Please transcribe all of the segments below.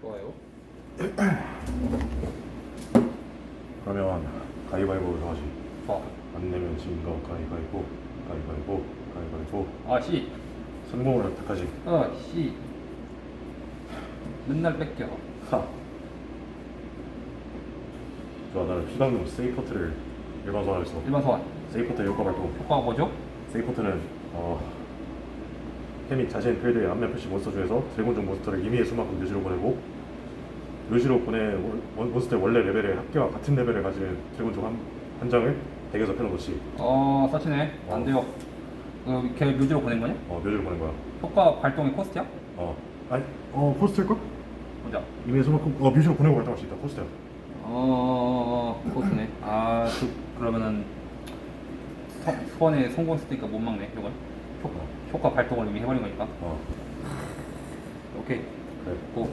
좋아요. 그러면 가위바위보로 하지. 좋아. 안 내면 진거 가위바위보, 가위바위보, 가위바위보. 아 씨. 성공을 획득하지. 어 씨. 맨날 뺏겨. 하. 좋아, 나는 피방금 세이퍼트를 일반 소환했어. 일반 소환. 세이퍼트 효과 발동. 효과가 뭐죠? 세이퍼트는 어, 햄이 자신 필드의 안면 표시 몬스터 중에서 드래곤종 몬스터를 임의의 수만큼 묘지로 보내고 묘지로 원- 몬스터의 원래 레벨의 합계와 같은 레벨을 가진 드래곤종 한, 한 장을 덱에서 펴놓듯이 어 서치네. 안 어. 돼요. 그, 걔 묘지로 보낸 거냐? 어, 묘지로 보낸 거야. 효과 발동의 코스트야? 어, 아니, 어, 코스트일걸? 보자. 임의의 수만큼 어, 묘지로 보내고 발동할 수 있다. 코스트야. 어, 코스트네. 아, 그, 그러면은 서, 성공했을 때니까 못 막네, 이걸. 효, 효과 발동을 이미 해버린 거니까. 어, 오케이. 그래. 고.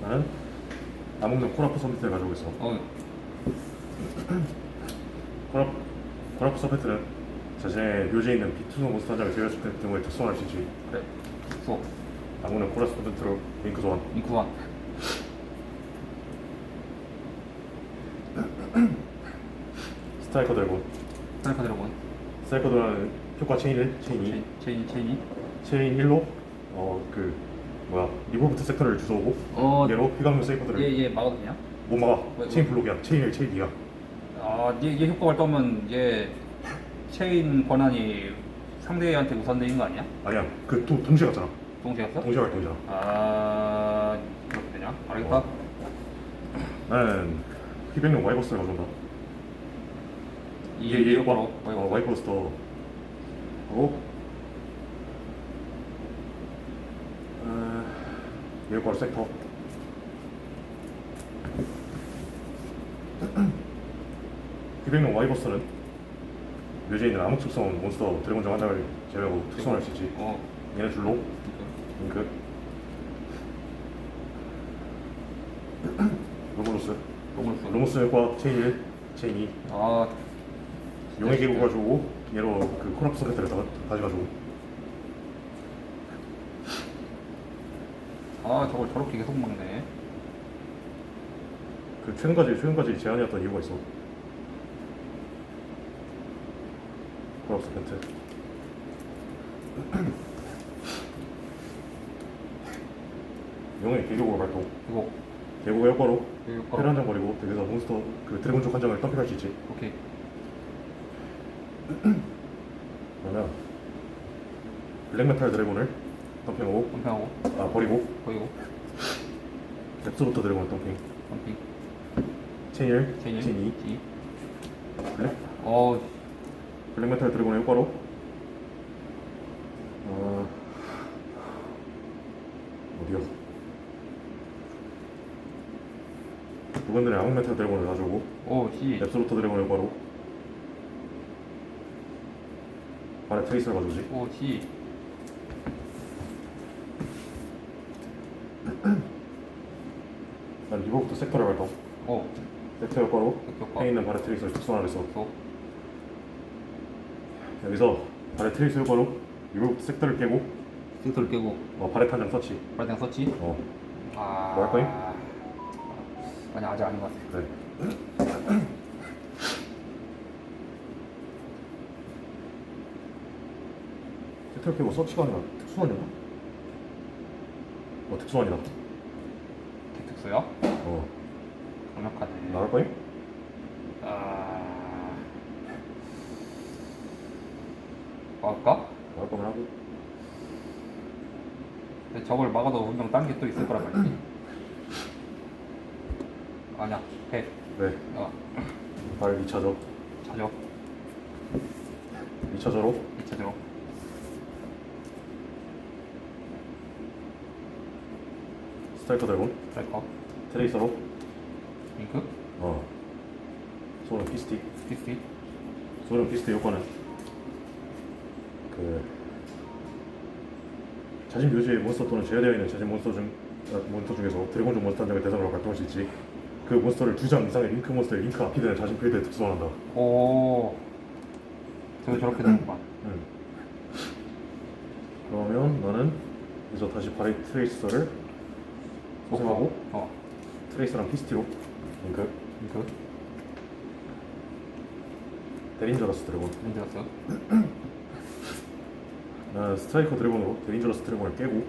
나는 남홍동 코라프 서비스를 가지고 있어. 어, 코라, 코라프 서비스는 자신의 묘지에 있는 비투성 몬스터 한 장을 제외했을 때 등을 특성할 수 있지. 그래. 소. 남홍동 코라프 서비스로 링크 소환. 인쿠한. 스트라이커 드래곤. 스타일카 드래곤. 드래곤은 효과 체인 1, 체인 2. 체인, 체인, 체인이. 체인 1로 어 그 뭐야 리볼부트 섹터를 주워오고 어, 얘로 피감용 세이퍼들을 얘, 얘 막아도 되냐? 못 막아. 왜, 체인 왜? 블록이야. 체인 1, 체인 2야. 아, 얘, 얘 효과 발동하면 얘 체인 권한이 상대한테 우선되는 거 아니야? 아니야. 그 도, 동시에 갔잖아. 동시에 갔어? 동시에 활동이잖아. 아, 그렇게 되냐? 알겠다. 어. 나는 휘백용 와이버스를 가져온다. 이, 이 효과로. 어, 와이버스터 하고. 어, 이 효과로 섹터. 휘백용 와이버스는 묘지에 있는 암흑 특성 몬스터 드래곤종 한 장을 제외하고 특성을 할 수 있지. 어, 얘네 줄로. 링크. 로모로스. 로물스. 로모스 효과 체인 1, 체인 2 아, 용의 계곡 가지고 얘로 그 소켓을 다 가져가지고 아, 저걸 저렇게 계속 먹네. 그 최근까지 최근까지 제한이었던 이유가 있어. 코라프 소켓. 용의 계곡으로 발동. 이거, 계곡의 효과로 이펠 효과로. 한장 버리고 덱에서 몬스터 그 드래곤 쪽한 장을 덤핑할 수 있지. 오케이. 그러면 블랙메탈 드래곤을 덤핑하고. 덤핑하고, 아 버리고. 보이고, 랩스부터 드래곤을 덤핑. 덤핑. 체인 1, 체인 체인 2, 2. 블랙? 어, 블랙메탈 드래곤의 효과로. 어... 어디야? 부분들의 암흑메탈 드래곤을 가져오고 오, 씨. 랩스로터 드래곤의 효과로 트레이서를 가져오지 오, 씨. 난 리버부터 섹터를 발동 오, 섹터 효과로 섹터 효과. 해 있는 발에 트레이서를 또. 여기서 발에 트레이서 효과로 리버부터 섹터를 깨고 섹터를 깨고, 어, 발에 탄장 서치 발등 썼지? 어 아. 뭐할 거임? 아니, 아직 아닌 것 같아. 그래 섹터를 깨고 서치가 아니라 특수환이야? 어 특수환이다 개특수야? 어 강력하네. 나갈 거임? 아. 뭐 할까? 나갈 거면 하고 근데 저걸 막아도 분명 딴 게 또 있을 거란 말이지. 아니야, 해. 네, 어, 발 2차저 자죠. 2차저로 2차적으로. 스트라이커 드래곤 트래커. 트레이서로 링크. 어 소름 피스틱 피스티. 소름 피스틱 효과는 그 자신 묘지의 몬스터 또는 제외되어 있는 자신 몬스터 중 아, 몬스터 중에서 드래곤 종 몬스터 한 장을 대상으로 발동할 수 있지 그 몬스터를 두 장 이상의 링크 몬스터에 링크 앞이 되는 자신 필드에 특성한다 오. 저거 저렇게 되는구만. 응. 그러면 나는 그래서 다시 발의 트레이서를 소생하고 어. 트레이서랑 피스티로 링크 이거 데린저러스 드래곤 문제였어. 나는 스트라이커 드래곤으로 데린저러스 드래곤을 깨고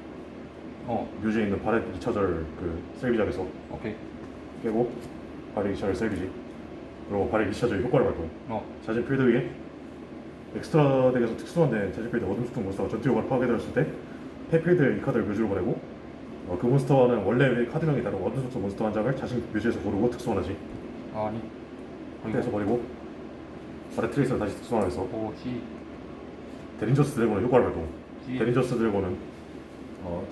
어. 뮤즈에 있는 바렛 리차절 그 셀비작에서 오케이. 깨고 바렛 리차절 셀비지 그리고 바렛 리차절 효과를 발동 어. 자진 필드 위에 엑스트라 덱에서 특수한데 자진 필드 어둠 속성 몬스터가 전투 효과를 파괴되었을 때 페필드에 이 카드를 뮤즈로 보내고 어, 그 몬스터와는 원래 카드명이 다른 어둠 속성 몬스터 한 장을 자신 뮤즈에서 고르고 특수환하지 아니. 상태에서 버리고 바렛 트레이서를 다시 특수환해서 오, 시. 데린저스 드래곤의 효과를 발동 시. 데린저스 드래곤은 어,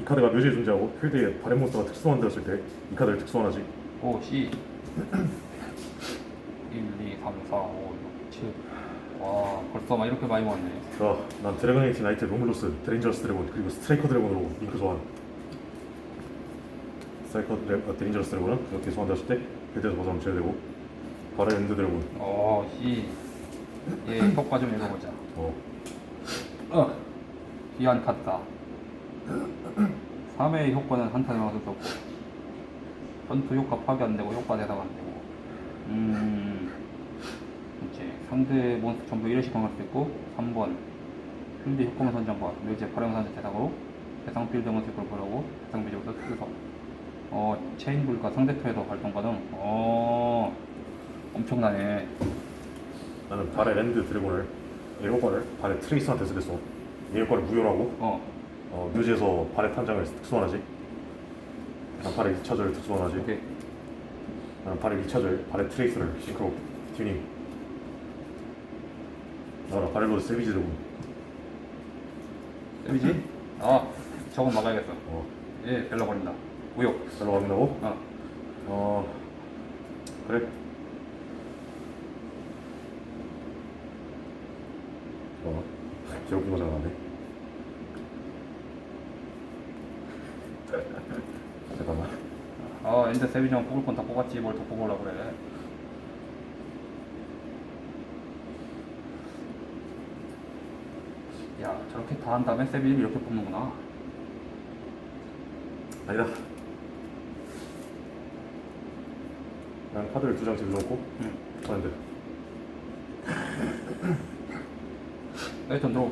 이 카드가 묘지에 존재하고 필드에 바렛 몬스터가 특수환되었을 때 이 카드를 특수환하지 오, 시. 1, 2, 3, 4, 5, 6, 7. 와, 벌써 막 이렇게 많이 모았네. 자, 난 드래곤 에이티 나이트 로물로스, 데린저스 드래곤 그리고 스트라이커 드래곤으로 링크 소환. 드래, 어, 데린저스 드래곤은 그렇게 소환되었을 때 필드에서 벗어나면 제외되고 바로 엔드 드래곤. 어, 시. 얘 효과 좀 읽어보자. 어, 어. 귀한 카드다. 3회의 효과는 한타를 맞았었고 전투 효과 파괴 안 되고 효과 대상 안 되고 음 이제 상대 몬스터 전부 1회씩 강할 수 있고 3번 필드 효과만 선정과 묘지의 발행 산재 대상으로 대상 필드 몬스터를 보려고 대상 묘지부터 쓰서 어 체인 불과 상대 투에도 활동 가능 어 엄청나네 나는 발의 엔드 드래곤을 이 효과를 발의 트레이스한테 쓰겠어. 이 효과를 무효라고 어 어, 묘지에서 발의 탄장을 특수환하지. 난 발의 2차절 특수환하지. 오케이 나는 발의 2차절 발의 트레이스를 싱크로 튜닝. 나라 발의 로드 세비지 드래곤. 데미지? 아 저건 막아야겠어 어, 예 별로 버린다 무효 별로 갑니다고? 어 어 그래 어 제목이 맞아 나네 잠깐만 아, 엔드 세비전 뽑을 건 다 뽑았지 뭘 더 뽑으려고 그래. 야, 저렇게 다 한 다음에 세비를 이렇게 뽑는구나. 아니다 난 카드를 두 장 집어넣고 응. 하는데 나이턴 들어.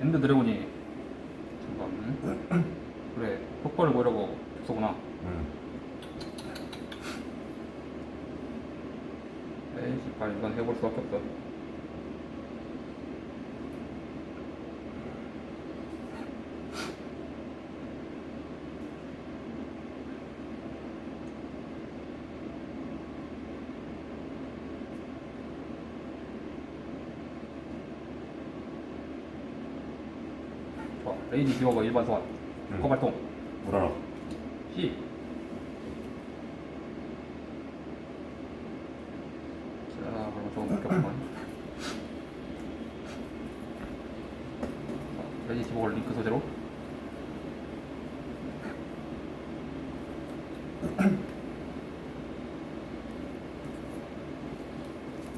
엔드 드래곤이 잠깐. 그래, 효과를 보려고 쏘구나. 응. 에이, 빨리 이건 해볼 수 밖에 없어. 레이디 디오가 일반 소환. 응. 발동. 뭐라라 시. 자, 그럼 조금 바뀌었구만. 레디 디볼 링크 소재로.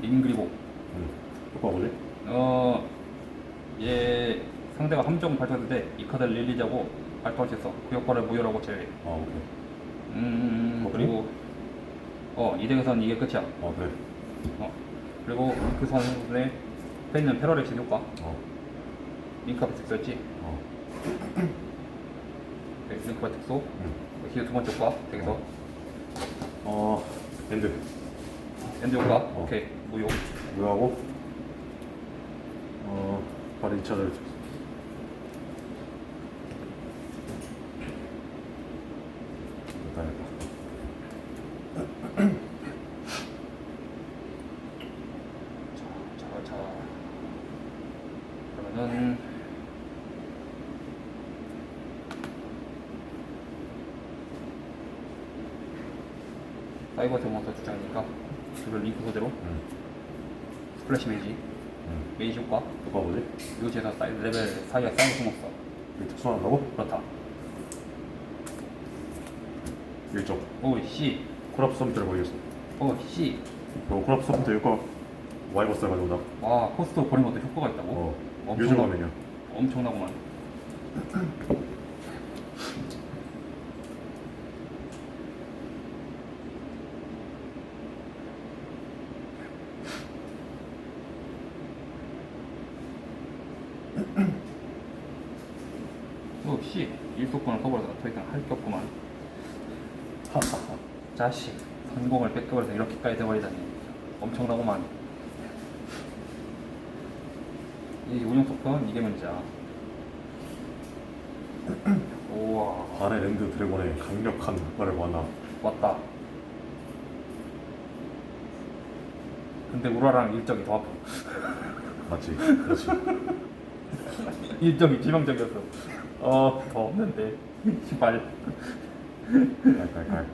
링 그리고 응. 효과 뭐지? 어, 얘 상대가 함정 때 발동할 수 있어. 그 효과를 무효라고 제외. 아 오케이 음, 어, 그리고 어, 이 덱에서는 이게 끝이야. 아 그래 어. 그리고 그 앞에 있는 패러렉스 효과, 어, 링크업 특수였지. 어. 네, 링크업 특수. 응. 그 기호 두 번째 효과, 덱에서. 어 엔드 엔드 효과, 어. 오케이. 무효. 무효하고 어 발의 2차절 됐다 됐다 자, 자, 자. 그러면은 사이버 대모터 주장이니까 그걸 링크 소재로 응. 스플래시 메이지, 응. 메이지 효과, 효과 뭐지? 묘지에서 사이, 레벨 사이가 사이버 숨었어. 이게 특수한다고? 그렇다. 1점 오, 씨. 콜합 서비스를 버리겠어 오, 씨. 그리고 콜합 서비스 효과 와이버스를 가져온다 와, 코스트 버린 것도 효과가 있다고? 어 엄청나- 가면요 엄청나구만. 역시 일속권을 써버려서 더 이상 할게 없구만. 자식 성공을 뺏겨버려서 이렇게까지 돼버리다니 엄청나구만. 이 운영 속도는 이게 문제야. 우와 발의 랜드 드래곤의 강력한 효과를 보았나 왔다. 근데 우라랑 일정이 더 아파. 맞지? 그렇지 일정이 지방적이었어. 어, 더 없는데. 시발. 깔깔깔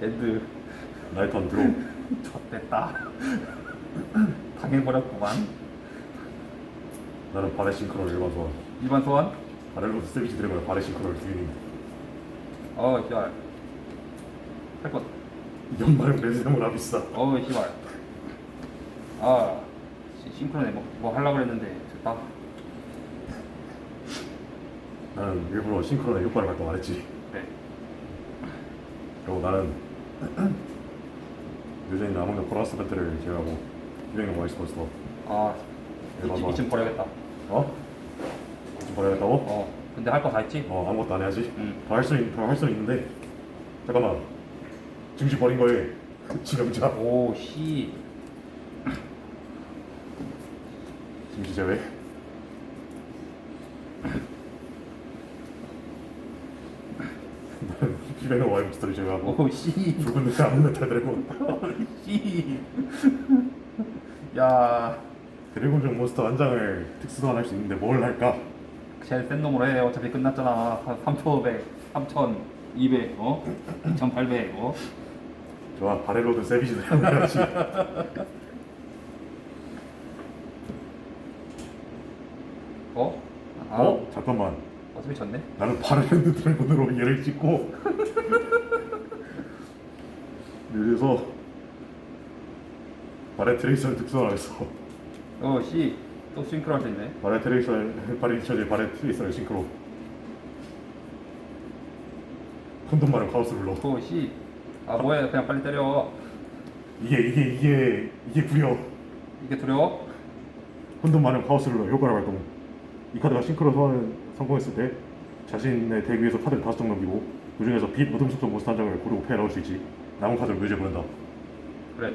엔드. 나이턴 드로 좆됐다. 당해버렸구만. 나는 발의 싱크로를 일반 소환 일반 소환? 바렐로드 세비지 드래곤의 발의 싱크로를 두개님 어, 시발. 할 것. 연말 레드데몬 아비사 어, 시발. 아, 시- 싱크로네. 뭐, 뭐 하려고 그랬는데. 됐다. 나는 일부러 싱크로의 효과를 발동 안 했지 그래. 그리고 나는 있는 아몬드 코라스 벤트를 제외하고 200명 와이스 버스터 아, 네, 이쯤, 맞아. 이쯤 버려야겠다. 어? 지금 버려야겠다고? 어, 근데 할 거 다 했지? 어 아무것도 안 해야지 응. 더할수더할 수는 있는데 잠깐만 증시 버린 거에 지명자 오, 씨. 증시 제외 나는 200명 와이스 버스터를 제외하고 오, 씨. 붉은 늑대 아몬드 드래곤 씨. 야, 드래곤종 몬스터 한 장을 특수 소환 할 수 있는데 뭘 할까? 제일 센 놈으로 해. 어차피 끝났잖아. 한 3,500, 3,200, 어? 2,800, 어? 좋아 바렐로드 세비지 드래곤 해야지 어? 아, 어? 잠깐만 어차피 졌네. 나는 바렐로드 드래곤으로 얘를 찍고 여기서 바레 트레이서를 특수화했어 어, 씨. 또 싱크로 할수 있네. 바레 트레이서 바레 처지 바레 트레이서를 싱크로 콘돔만을 카오스 룰러 오, 씨. 아, 뭐해. 그냥 빨리 때려. 이게 이게 이게 이게 구려 이게 두려워? 콘돔만을 카오스 룰러 효과를 발동 이 카드가 싱크로 소환을 성공했을 때 자신의 덱 위에서 카드를 다섯 장 넘기고 그 중에서 빛 어둠 속도 몬스터 한 장을 고르고 패에 넣을 수 있지. 남은 카드를 뮤즈에 보낸다. 그래.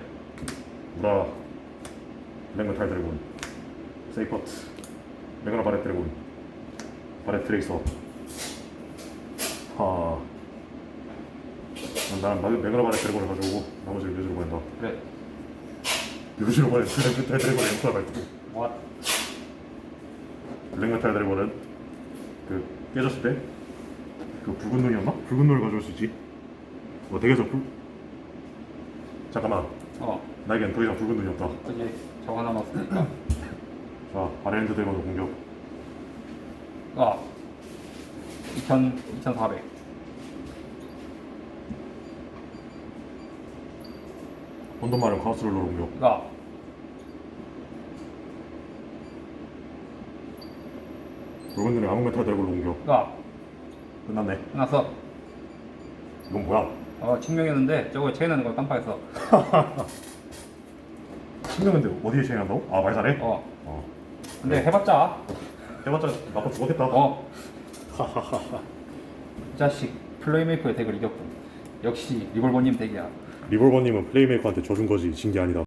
우라. 랭거탈 드래곤. 세이퍼트 메가나 바렛 드래곤. 바렛 트레이서. 하. 난 나는 메가나 바렛 드래곤을 가져오고 나머지를 뮤즈로 보낸다. 그래. 뮤즈로 보낸 드래곤의 효과 발동 뭐? 랭거탈 드래곤은 그 깨졌을 때 그 붉은 눈이었나? 붉은 눈을 가져올 수 있지 뭐 덱에서 불 잠깐만 어. 나에겐 더 이상 붉은 눈이 없다 저기 저거 넣었으니까. 자 바렐드 드래곤의 공격 아. 2,000, 2,400. 혼돈마를 카우스롤로 공격 아. 붉은 눈의 암흑메탈 드래곤로 공격 아. 끝났네 끝났어. 이건 뭐야? 어, 증명했는데 저거 체인하는 걸 깜빡했어. 신명인데 어디에 체인한다고? 아 말살해? 어. 어. 근데 해봤자. 해봤자 나빠 죽었겠다 어. 이 자식 플레이메이커의 덱을 이겼군. 역시 리볼버님 덱이야. 리볼버님은 플레이메이커한테 져준 거지 진 게 아니다